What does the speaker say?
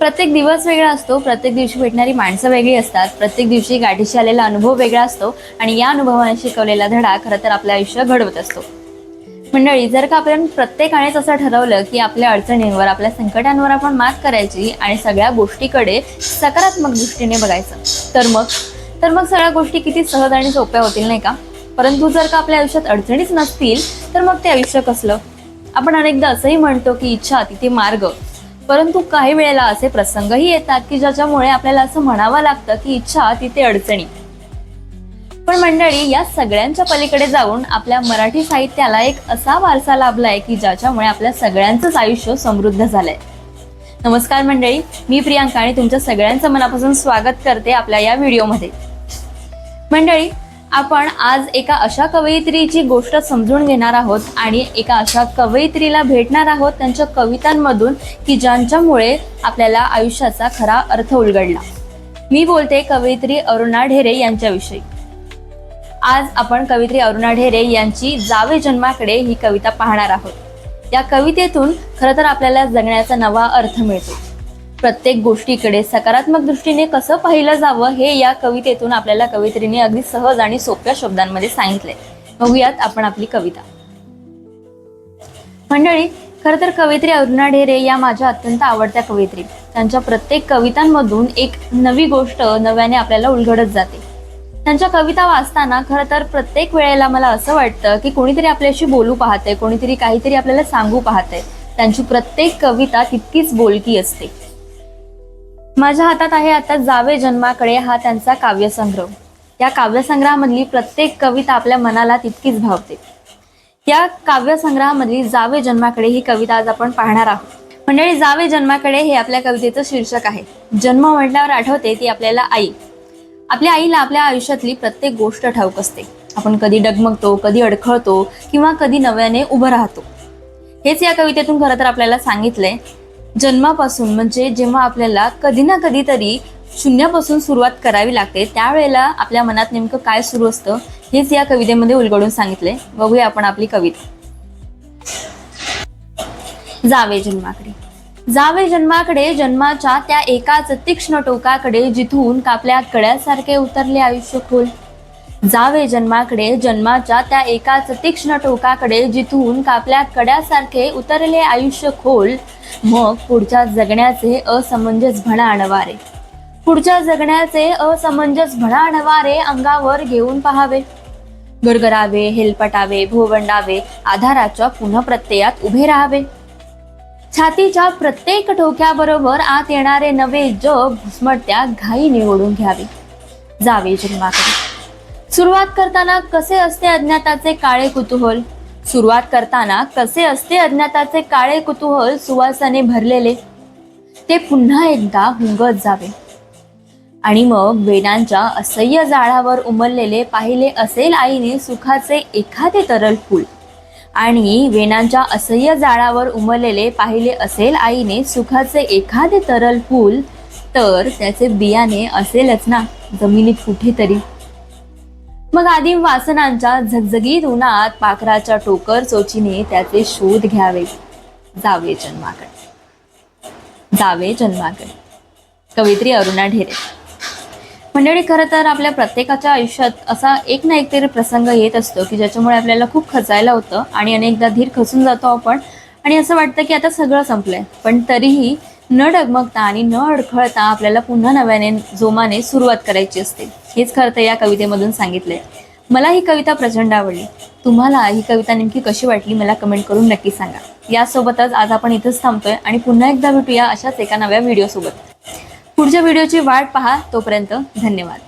प्रत्येक दिवस वेगळा असतो प्रत्येक दिवशी भेटणारी माणसं वेगळी असतात प्रत्येक दिवशी गाठीशी आलेला अनुभव वेगळा असतो आणि या अनुभवाने शिकवलेला धडा खरं तर आपलं आयुष्य घडवत असतो. मंडळी जर का आपण प्रत्येकानेच असं ठरवलं की आपल्या अडचणींवर आपल्या संकटांवर आपण मात करायची आणि सगळ्या गोष्टीकडे सकारात्मक दृष्टीने बघायचं तर मग? तर मग सगळ्या गोष्टी किती सहज आणि सोप्या होतील नाही का? परंतु जर का आपल्या आयुष्यात अडचणीच नसतील तर मग ते आयुष्य कसलं? आपण अनेकदा असंही म्हणतो की इच्छा तिथे मार्ग. परंतु काही वेळेला असे प्रसंगही येतात की ज्याच्यामुळे आपल्याला असं म्हणावं लागतं की इच्छा तिथे अडचणी. पण मंडळी या सगळ्यांच्या पलीकडे जाऊन आपल्या मराठी साहित्याला एक असा वारसा लाभलाय की ज्याच्यामुळे आपल्या सगळ्यांचंच आयुष्य समृद्ध झालंय. नमस्कार मंडळी मी प्रियांका आणि तुमच्या सगळ्यांचं मनापासून स्वागत करते आपल्या या व्हिडिओमध्ये. मंडळी आपण आज एका अशा कवयित्रीची गोष्ट समजून घेणार आहोत आणि एका अशा कवयित्रीला भेटणार आहोत त्यांच्या कवितांमधून की ज्यांच्यामुळे आपल्याला आयुष्याचा खरा अर्थ उलगडला. मी बोलते कवयित्री अरुणा ढेरे यांच्याविषयी. आज आपण कवित्री अरुणा ढेरे यांची जावे जन्माकडे ही कविता पाहणार आहोत. या कवितेतून खरं तर आपल्याला जगण्याचा नवा अर्थ मिळतो. प्रत्येक गोष्टीकडे सकारात्मक दृष्टीने कसं पाहिलं जावं हे या कवितेतून आपल्याला कवित्रीने अगदी सहज आणि सोप्या शब्दांमध्ये सांगितले बघूयात आपण आपली कविता. मंडळी खरं तर कवित्री अरुणा ढेरे या माझ्या अत्यंत आवडत्या कवित्री. त्यांच्या प्रत्येक कवितांमधून एक नवी गोष्ट नव्याने आपल्याला उलगडत जाते. त्यांच्या कविता वाचताना खरं तर प्रत्येक वेळेला मला असं वाटतं की कोणीतरी आपल्याशी बोलू पाहते कोणीतरी काहीतरी आपल्याला सांगू पाहते त्यांची प्रत्येक कविता तितकीच बोलकी असते. माझ्या हातात आहे आता जावे जन्माकडे हा त्यांचा काव्यसंग्रह. या काव्यसंग्रहामधली प्रत्येक कविता आपल्या मनाला तितकीच भावते. या काव्यसंग्रहामधली जावे जन्माकडे ही कविता आज आपण पाहणार आहोत. मंडळी जावे जन्माकडे हे आपल्या कवितेचं शीर्षक आहे. जन्म म्हटल्यावर आठवते ती आपल्याला आई. आपल्या आईला आपल्या आयुष्यातली प्रत्येक गोष्ट ठाऊक असते. आपण कधी डगमगतो कधी अडखळतो किंवा कधी नव्याने उभं राहतो. हेच या कवितेतून खरं तर आपल्याला सांगितलंय. जन्मापासून म्हणजे जेव्हा आपल्याला कधी ना कधीतरी शून्यापासून सुरुवात करावी लागते त्यावेळेला आपल्या मनात नेमकं काय सुरू असतं हेच या कवितेमध्ये उलगडून सांगितले बघूया आपण आपली कविता. जावे जन्माकडे. जावे जन्माकडे जन्माच्या त्या एकाच तीक्ष्ण टोकाकडे जिथून कापल्या कड्यासारखे उतरले आयुष्य खोल. जावे जन्माकडे जन्माच्या त्या एकाच तीक्ष्ण टोकाकडे जिथून कापल्या कड्यासारखे उतरले आयुष्य खोल. मग पुढच्या जगण्याचे असमंजस भणा आणवारे. पुढच्या जगण्याचे असमंजस भणा आणवारे अंगावर घेऊन पहावे. गरगरावे हेलपटावे भोवंडावे आधाराच्या पुन्हा प्रत्ययात उभे राहावे. छातीच्या प्रत्येक ठोक्याबरोबर आत येणारे नवे जग घुसमटत्या घाई निवडून घ्यावे. जावे जन्माकडे सुरुवात करताना कसे असते अज्ञाताचे काळे कुतूहल? सुरुवात करताना कसे असते अज्ञाताचे काळे कुतूहल सुवासाने भरलेले? ते पुन्हा एकदा हुंगत जावे. आणि मग वेणांच्या असह्य जाळावर उमललेले पाहिले असेल आईने सुखाचे एखादे तरल फूल. आणि वेणांच्या असह्य जाळावर उमललेले पाहिले असेल आईने सुखाचे एखादे तरल फूल तर त्याचे बियाणे असेलच ना जमिनीत कुठेतरी. मग आदिम वासनांच्या झगझगीत उन्हात पाखराच्या टोकर चोचीने त्याचे शोध घ्यावे. जावे जन्माकडे. जावे जन्माकडे. कवित्री अरुणा ढेरे. मंडळी खरं तर आपल्या प्रत्येकाच्या आयुष्यात असा एक ना एक तरी प्रसंग येत असतो की ज्याच्यामुळे आपल्याला खूप खचायला होतं आणि अनेकदा धीर खचून जातो आपण. आणि असं वाटतं की आता सगळं संपलंय. पण तरीही न डगमगता आणि न अडखळता आपल्याला पुन्हा नव्याने जोमाने सुरुवात करायची असते. हेच खरं तर या कवितेमधून सांगितलंय. मला ही कविता प्रचंड आवडली. तुम्हाला ही कविता नेमकी कशी वाटली मला कमेंट करून नक्की सांगा. यासोबतच आज आपण इथंच थांबतोय आणि पुन्हा एकदा भेटूया अशाच एका नव्या व्हिडिओसोबत पुढच्या व्हिडिओची वाट पहा तोपर्यंत धन्यवाद.